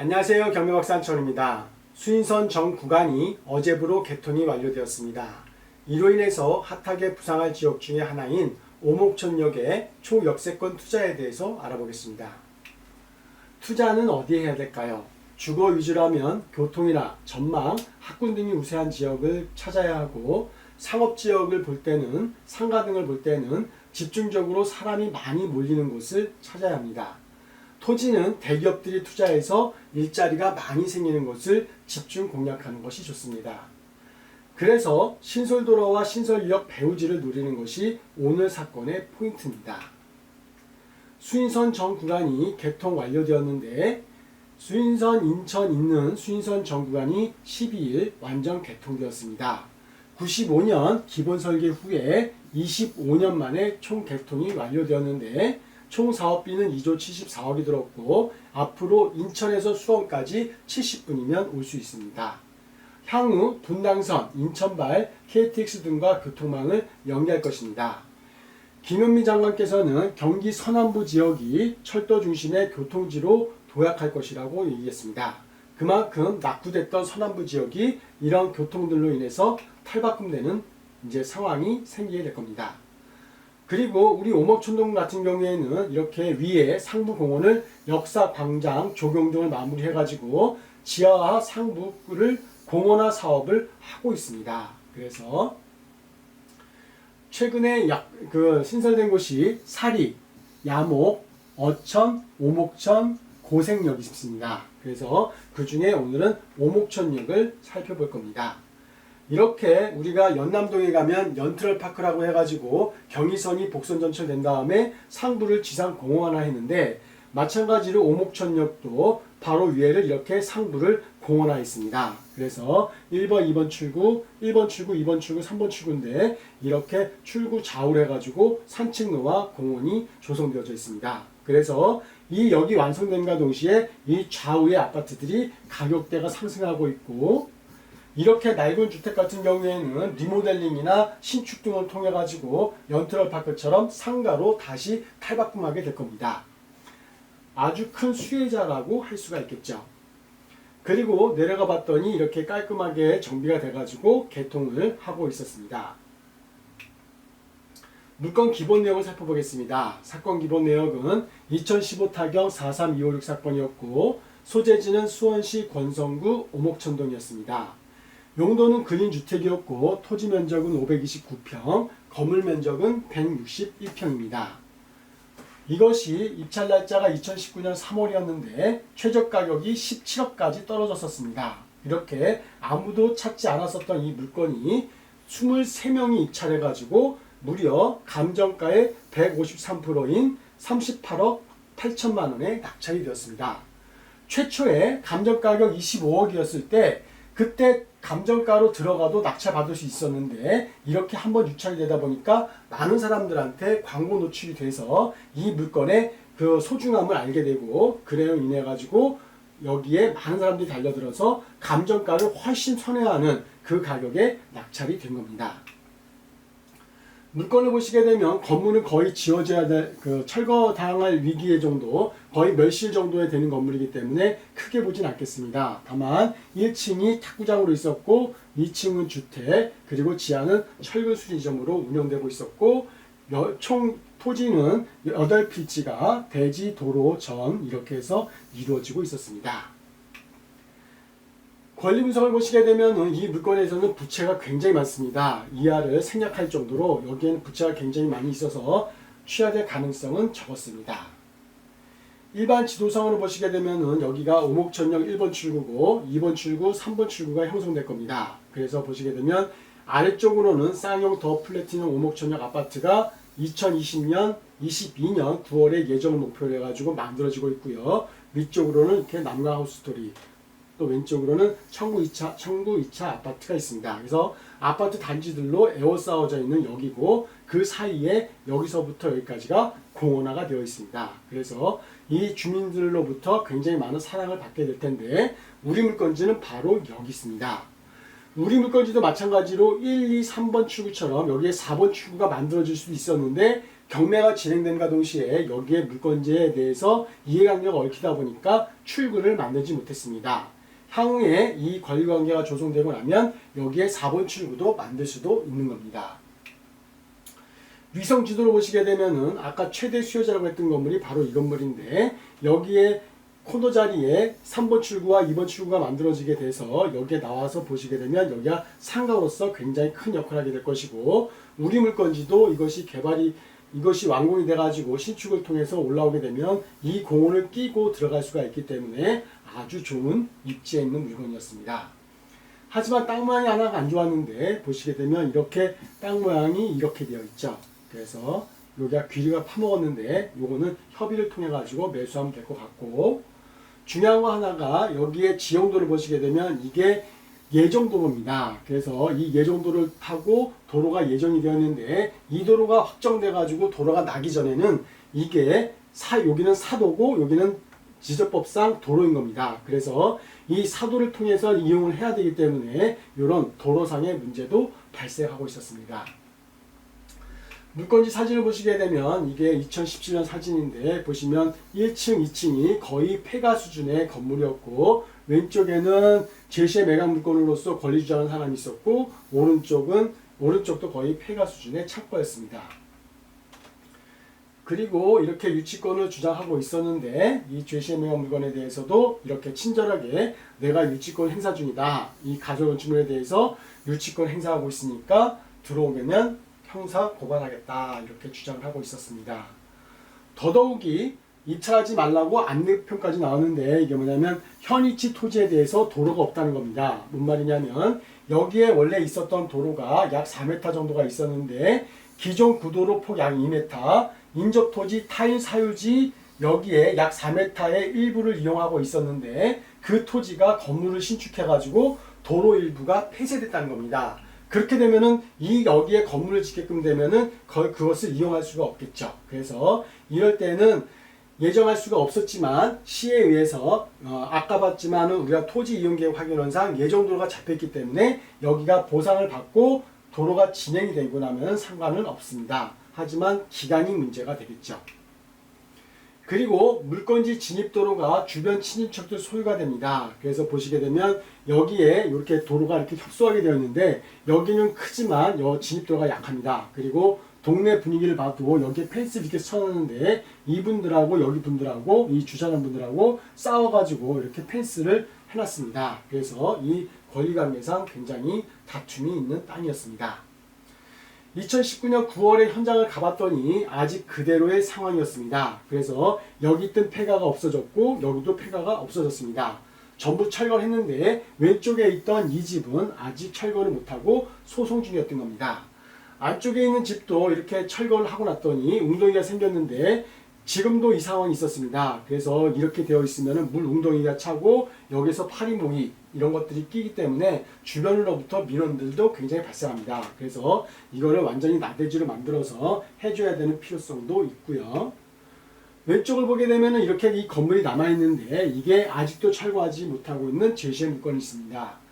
안녕하세요. 경매박산천입니다. 수인선 정 구간이 어제부로 개통이 완료되었습니다. 이로 인해서 핫하게 부상할 지역 중의 하나인 오목천역의 초역세권 투자에 대해서 알아보겠습니다. 투자는 어디에 해야 될까요? 주거 위주라면 교통이나 전망, 학군 등이 우세한 지역을 찾아야 하고 상업 지역을 볼 때는 상가 등을 볼 때는 집중적으로 사람이 많이 몰리는 곳을 찾아야 합니다. 토지는 대기업들이 투자해서 일자리가 많이 생기는 곳을 집중 공략하는 것이 좋습니다. 그래서 신설도로와 신설역 배우지를 노리는 것이 오늘 사건의 포인트입니다. 수인선 전 구간이 개통 완료되었는데 수인선 인천 있는 수인선 전 구간이 12일 완전 개통되었습니다. 95년 기본 설계 후에 25년 만에 총 개통이 완료되었는데 총 사업비는 2조 74억이 들었고 앞으로 인천에서 수원까지 70분이면 올 수 있습니다. 향후 분당선, 인천발, KTX 등과 교통망을 연계할 것입니다. 김현미 장관께서는 경기 서남부 지역이 철도 중심의 교통지로 도약할 것이라고 얘기했습니다. 그만큼 낙후됐던 서남부 지역이 이런 교통들로 인해서 탈바꿈되는 이제 상황이 생기게 될 겁니다. 그리고 우리 오목촌동 같은 경우에는 이렇게 위에 상부 공원을 역사 광장 조경 등을 마무리해 가지고 지하와 상부를 공원화 사업을 하고 있습니다. 그래서 최근에 약, 그 신설된 곳이 사리, 야목, 어천, 오목천, 고생역이 있습니다. 그래서 그 중에 오늘은 오목천역을 살펴볼 겁니다. 이렇게 우리가 연남동에 가면 연트럴 파크라고 해가지고 경의선이 복선 전철된 다음에 상부를 지상 공원화 했는데 마찬가지로 오목천역도 바로 위에를 이렇게 상부를 공원화했습니다. 그래서 1번, 2번 출구, 1번 출구, 2번 출구, 3번 출구인데 이렇게 출구 좌우로 해가지고 산책로와 공원이 조성되어져 있습니다. 그래서 이 역이 완성됨과 동시에 이 좌우의 아파트들이 가격대가 상승하고 있고 이렇게 낡은 주택 같은 경우에는 리모델링이나 신축 등을 통해 가지고 연트럴 파크처럼 상가로 다시 탈바꿈하게 될 겁니다. 아주 큰 수혜자라고 할 수가 있겠죠. 그리고 내려가 봤더니 이렇게 깔끔하게 정비가 돼 가지고 개통을 하고 있었습니다. 물건 기본 내용을 살펴보겠습니다. 사건 기본 내역은 2015 타경 43256 사건이었고 소재지는 수원시 권성구 오목천동이었습니다. 용도는 근인 주택이었고 토지 면적은 529평, 건물 면적은 161평입니다. 이것이 입찰 날짜가 2019년 3월이었는데 최저 가격이 17억까지 떨어졌었습니다. 이렇게 아무도 찾지 않았었던 이 물건이 23명이 입찰해 가지고 무려 감정가의 153%인 38억 8천만 원에 낙찰이 되었습니다. 최초에 감정 가격 25억이었을 때 그때 감정가로 들어가도 낙찰 받을 수 있었는데 이렇게 한번 유찰이 되다 보니까 많은 사람들한테 광고 노출이 돼서 이 물건의 그 소중함을 알게 되고 그래요 인해 가지고 여기에 많은 사람들이 달려들어서 감정가를 훨씬 선회하는 그 가격에 낙찰이 된 겁니다. 물건을 보시게 되면 건물은 거의 지어져야 될 그 철거 당할 위기의 정도 거의 멸실 정도에 되는 건물이기 때문에 크게 보진 않겠습니다. 다만 1층이 탁구장으로 있었고 2층은 주택 그리고 지하는 철근 수리점으로 운영되고 있었고 여- 총 토지는 8필지가 대지 도로 전 이렇게 해서 이루어지고 있었습니다. 권리 분석을 보시게 되면 이 물건에서는 부채가 굉장히 많습니다. 이하를 생략할 정도로 여기에는 부채가 굉장히 많이 있어서 취하될 가능성은 적었습니다. 일반 지도상으로 보시게 되면 여기가 오목천역 1번 출구고 2번 출구, 3번 출구가 형성될 겁니다. 그래서 보시게 되면 아래쪽으로는 쌍용 더 플래티넘 오목천역 아파트가 2020년, 22년 9월에 예정을 목표로 해가지고 만들어지고 있고요. 위쪽으로는 이렇게 남가하우스 스토리, 또 왼쪽으로는 청구 2차, 청구 2차 아파트가 있습니다. 그래서 아파트 단지들로 에워싸워져 있는 여기고 그 사이에 여기서부터 여기까지가 공원화가 되어 있습니다. 그래서 이 주민들로부터 굉장히 많은 사랑을 받게 될 텐데 우리 물건지는 바로 여기 있습니다. 우리 물건지도 마찬가지로 1, 2, 3번 출구처럼 여기에 4번 출구가 만들어질 수도 있었는데 경매가 진행된과 동시에 여기에 물건지에 대해서 이해관계가 얽히다 보니까 출구를 만들지 못했습니다. 향후에 이 권리관계가 조성되고 나면 여기에 4번 출구도 만들 수도 있는 겁니다. 위성 지도를 보시게 되면은 아까 최대 수요자라고 했던 건물이 바로 이 건물인데 여기에 코너 자리에 3번 출구와 2번 출구가 만들어지게 돼서 여기에 나와서 보시게 되면 여기가 상가로서 굉장히 큰 역할을 하게 될 것이고 우리 물건지도 이것이 개발이 이것이 완공이 돼가지고 신축을 통해서 올라오게 되면 이 공원을 끼고 들어갈 수가 있기 때문에 아주 좋은 입지에 있는 물건이었습니다. 하지만 땅 모양이 하나가 안 좋았는데 보시게 되면 이렇게 땅 모양이 이렇게 되어 있죠. 그래서 여기가 귀리가 파먹었는데 요거는 협의를 통해 가지고 매수하면 될 것 같고 중요한 거 하나가 여기에 지형도를 보시게 되면 이게 예정도로입니다. 그래서 이 예정도를 타고 도로가 예정이 되었는데 이 도로가 확정돼 가지고 도로가 나기 전에는 이게 사 여기는 사도고 여기는 지적법상 도로인 겁니다. 그래서 이 사도를 통해서 이용을 해야 되기 때문에 이런 도로상의 문제도 발생하고 있었습니다. 물건지 사진을 보시게 되면 이게 2017년 사진인데 보시면 1층, 2층이 거의 폐가 수준의 건물이었고 왼쪽에는 제시의 매각 물건으로서 권리 주장하는 사람이 있었고 오른쪽은 오른쪽도 거의 폐가 수준의 창고였습니다. 그리고 이렇게 유치권을 주장하고 있었는데 이 매각 물건에 대해서도 이렇게 친절하게 내가 유치권 행사 중이다. 이 가족건축물에 대해서 유치권 행사하고 있으니까 들어오면 형사 고발하겠다 이렇게 주장을 하고 있었습니다. 더더욱이 입찰하지 말라고 안내표까지 나오는데 이게 뭐냐면 현위치 토지에 대해서 도로가 없다는 겁니다. 뭔 말이냐면 여기에 원래 있었던 도로가 약 4m 정도가 있었는데 기존 구도로 폭 약 2m, 인접 토지 타인 사유지 여기에 약 4m의 일부를 이용하고 있었는데 그 토지가 건물을 신축해가지고 도로 일부가 폐쇄됐다는 겁니다. 그렇게 되면은 이 여기에 건물을 짓게끔 되면은 거- 그것을 이용할 수가 없겠죠. 그래서 이럴 때는 예정할 수가 없었지만 시에 의해서 어, 아까 봤지만은 우리가 토지 이용 계획 확인원상 예정 도로가 잡혔기 때문에 여기가 보상을 받고 도로가 진행이 되고 나면 상관은 없습니다. 하지만 기간이 문제가 되겠죠. 그리고 물건지 진입 도로가 주변 친인척들 소유가 됩니다. 그래서 보시게 되면 여기에 이렇게 도로가 이렇게 협소하게 되어 있는데 여기는 크지만 여 진입 도로가 약합니다. 그리고 동네 분위기를 봐도 여기에 펜스 이렇게 쳐놨는데 이분들하고 여기 분들하고 이 주차장 분들하고 싸워가지고 이렇게 펜스를 해놨습니다. 그래서 이 권리관계상 굉장히 다툼이 있는 땅이었습니다. 2019년 9월에 현장을 가봤더니 아직 그대로의 상황이었습니다. 그래서 여기 있던 폐가가 없어졌고 여기도 폐가가 없어졌습니다. 전부 철거했는데 왼쪽에 있던 이 집은 아직 철거를 못하고 소송 중이었던 겁니다. 안쪽에 있는 집도 이렇게 철거를 하고 났더니 웅덩이가 생겼는데 지금도 이 상황이 있었습니다. 그래서 이렇게 되어 있으면 물 웅덩이가 차고 여기서 파리모이 이런 것들이 끼기 때문에 주변으로부터 민원들도 굉장히 발생합니다. 그래서 이거를 완전히 나대지로 만들어서 해줘야 되는 필요성도 있고요. 왼쪽을 보게 되면 이렇게 이 건물이 남아 있는데 이게 아직도 철거하지 못하고 있는 제시의 물건이 있습니다.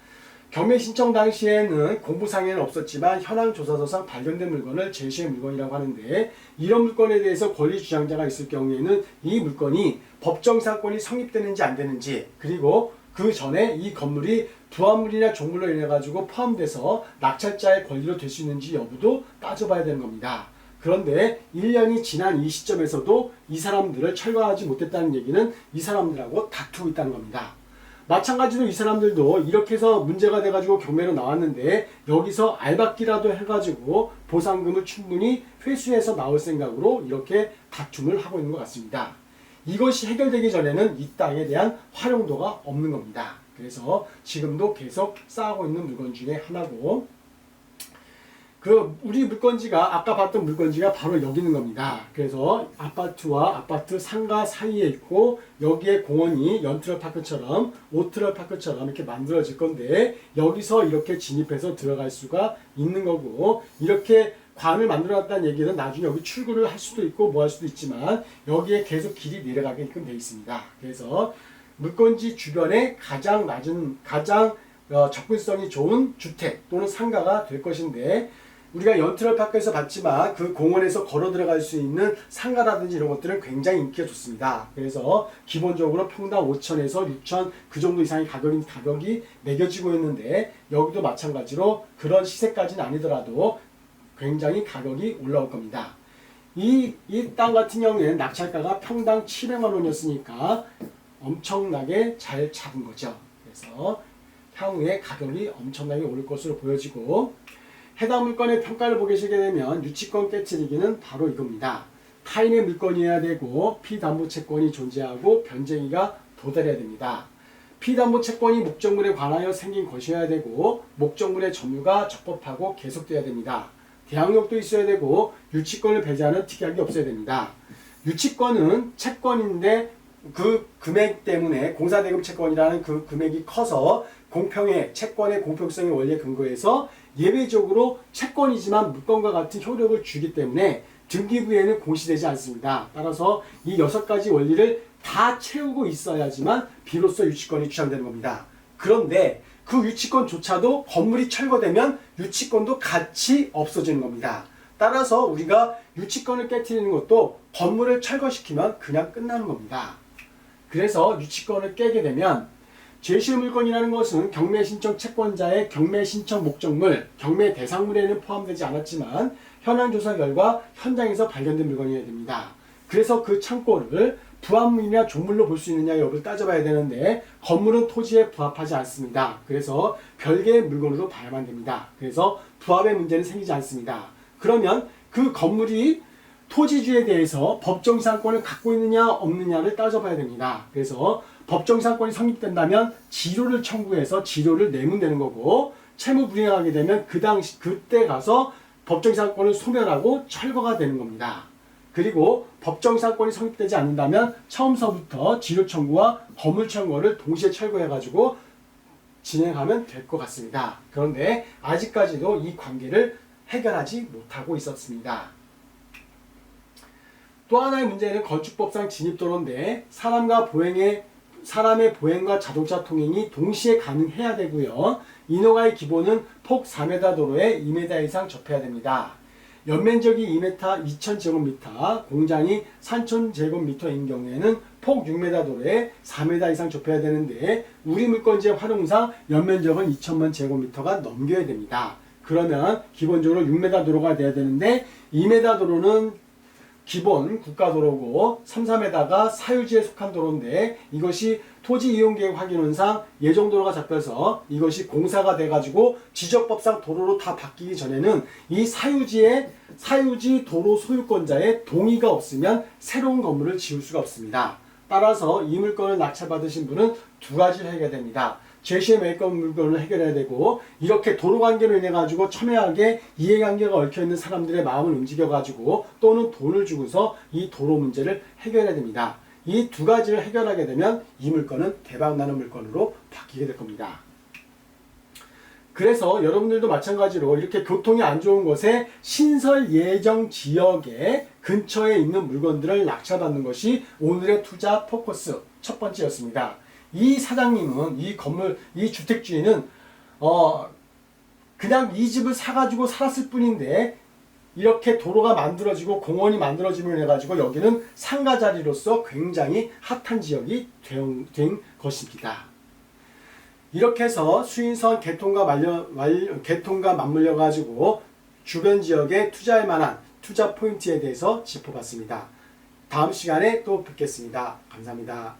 경매 신청 당시에는 공부상에는 없었지만 현황 조사서상 발견된 물건을 제시의 물건이라고 하는데 이런 물건에 대해서 권리 주장자가 있을 경우에는 이 물건이 법정 상권이 성립되는지 안 되는지 그리고 그 전에 이 건물이 부합물이나 종물로 인해 가지고 포함돼서 낙찰자의 권리로 될 수 있는지 여부도 따져봐야 되는 겁니다. 그런데 1년이 지난 이 시점에서도 이 사람들을 철거하지 못했다는 얘기는 이 사람들하고 다투고 있다는 겁니다. 마찬가지로 이 사람들도 이렇게 해서 문제가 돼가지고 경매로 나왔는데 여기서 알박기라도 해가지고 보상금을 충분히 회수해서 나올 생각으로 이렇게 다툼을 하고 있는 것 같습니다. 이것이 해결되기 전에는 이 땅에 대한 활용도가 없는 겁니다. 그래서 지금도 계속 쌓고 있는 물건 중에 하나고 그 우리 물건지가 아까 봤던 물건지가 바로 여기 있는 겁니다. 그래서 아파트와 아파트 상가 사이에 있고 여기에 공원이 연트럴 파크처럼 오트럴 파크처럼 이렇게 만들어질 건데 여기서 이렇게 진입해서 들어갈 수가 있는 거고 이렇게 관을 만들어놨다는 얘기는 나중에 여기 출구를 할 수도 있고 뭐 할 수도 있지만 여기에 계속 길이 내려가게끔 돼 있습니다. 그래서 물건지 주변에 가장 낮은 가장 어, 접근성이 좋은 주택 또는 상가가 될 것인데 우리가 연트럴 파크에서 봤지만 그 공원에서 걸어 들어갈 수 있는 상가라든지 이런 것들은 굉장히 인기가 좋습니다. 그래서 기본적으로 평당 5천에서 6천 그 정도 이상의 가격이, 가격이 매겨지고 있는데 여기도 마찬가지로 그런 시세까지는 아니더라도 굉장히 가격이 올라올 겁니다. 이, 이 땅 같은 경우에는 낙찰가가 평당 700만 원이었으니까 엄청나게 잘 잡은 거죠. 그래서 향후에 가격이 엄청나게 오를 것으로 보여지고 해당 물건의 평가를 보시게 되면 유치권 깨트리기는 바로 이겁니다. 타인의 물건이어야 되고 피담보 채권이 존재하고 변쟁이가 도달해야 됩니다. 피담보 채권이 목적물에 관하여 생긴 것이어야 되고 목적물의 점유가 적법하고 계속돼야 됩니다. 대항력도 있어야 되고 유치권을 배제하는 특약이 없어야 됩니다. 유치권은 채권인데 그 금액 때문에 공사대금 채권이라는 그 금액이 커서 공평의 채권의 공평성의 원리에 근거해서 예외적으로 채권이지만 물건과 같은 효력을 주기 때문에 등기부에는 공시되지 않습니다. 따라서 이 여섯 가지 원리를 다 채우고 있어야지만 비로소 유치권이 주장되는 겁니다. 그런데 그 유치권조차도 건물이 철거되면 유치권도 같이 없어지는 겁니다. 따라서 우리가 유치권을 깨뜨리는 것도 건물을 철거시키면 그냥 끝나는 겁니다. 그래서 유치권을 깨게 되면 제시의 물건이라는 것은 경매 신청 채권자의 경매 신청 목적물, 경매 대상물에는 포함되지 않았지만 현황 조사 결과 현장에서 발견된 물건이어야 됩니다. 그래서 그 창고를 부합물이나 종물로 볼 수 있느냐 여부를 따져봐야 되는데 건물은 토지에 부합하지 않습니다. 그래서 별개의 물건으로 봐야만 됩니다. 그래서 부합의 문제는 생기지 않습니다. 그러면 그 건물이 토지주에 대해서 법정상권을 갖고 있느냐 없느냐를 따져봐야 됩니다. 그래서 법정상권이 성립된다면 지료를 청구해서 지료를 내면 되는 거고 채무 불이행하게 되면 그 당시 그때 가서 법정상권을 소멸하고 철거가 되는 겁니다. 그리고 법정상권이 성립되지 않는다면 처음서부터 지료 청구와 건물 청구를 동시에 철거해가지고 진행하면 될 것 같습니다. 그런데 아직까지도 이 관계를 해결하지 못하고 있었습니다. 또 하나의 문제는 건축법상 진입도로인데 사람과 보행의 사람의 보행과 자동차 통행이 동시에 가능해야 되고요. 인허가의 기본은 폭 4m 도로에 2m 이상 접해야 됩니다. 연면적이 2m 2,000제곱미터, 공장이 3,000제곱미터인 경우에는 폭 6m 도로에 4m 이상 좁혀야 되는데 우리 물건지의 활용상 연면적은 2,000만 제곱미터가 넘겨야 됩니다. 그러면 기본적으로 6m 도로가 돼야 되는데 2m 도로는 기본 국가도로고 3, 3에다가 사유지에 속한 도로인데 이것이 토지 이용계획 확인원상 예정도로가 잡혀서 이것이 공사가 돼가지고 지적법상 도로로 다 바뀌기 전에는 이 사유지의 사유지 도로 소유권자의 동의가 없으면 새로운 건물을 지을 수가 없습니다. 따라서 이 물건을 낙찰받으신 분은 두 가지를 해야 됩니다. 제시의 매입권 물건을 해결해야 되고 이렇게 도로 관계로 인해 가지고 첨예하게 이해관계가 얽혀 있는 사람들의 마음을 움직여 가지고 또는 돈을 주고서 이 도로 문제를 해결해야 됩니다. 이 두 가지를 해결하게 되면 이 물건은 대박 나는 물건으로 바뀌게 될 겁니다. 그래서 여러분들도 마찬가지로 이렇게 교통이 안 좋은 곳에 신설 예정 지역에 근처에 있는 물건들을 낙찰받는 것이 오늘의 투자 포커스 첫 번째였습니다. 이 사장님은 이 건물 이 주택주인은 어 그냥 이 집을 사가지고 살았을 뿐인데 이렇게 도로가 만들어지고 공원이 만들어지면 해가지고 여기는 상가 자리로서 굉장히 핫한 지역이 된, 된 것입니다. 이렇게 해서 수인선 개통과 말려, 말, 개통과 맞물려 가지고 주변 지역에 투자할 만한 투자 포인트에 대해서 짚어봤습니다. 다음 시간에 또 뵙겠습니다. 감사합니다.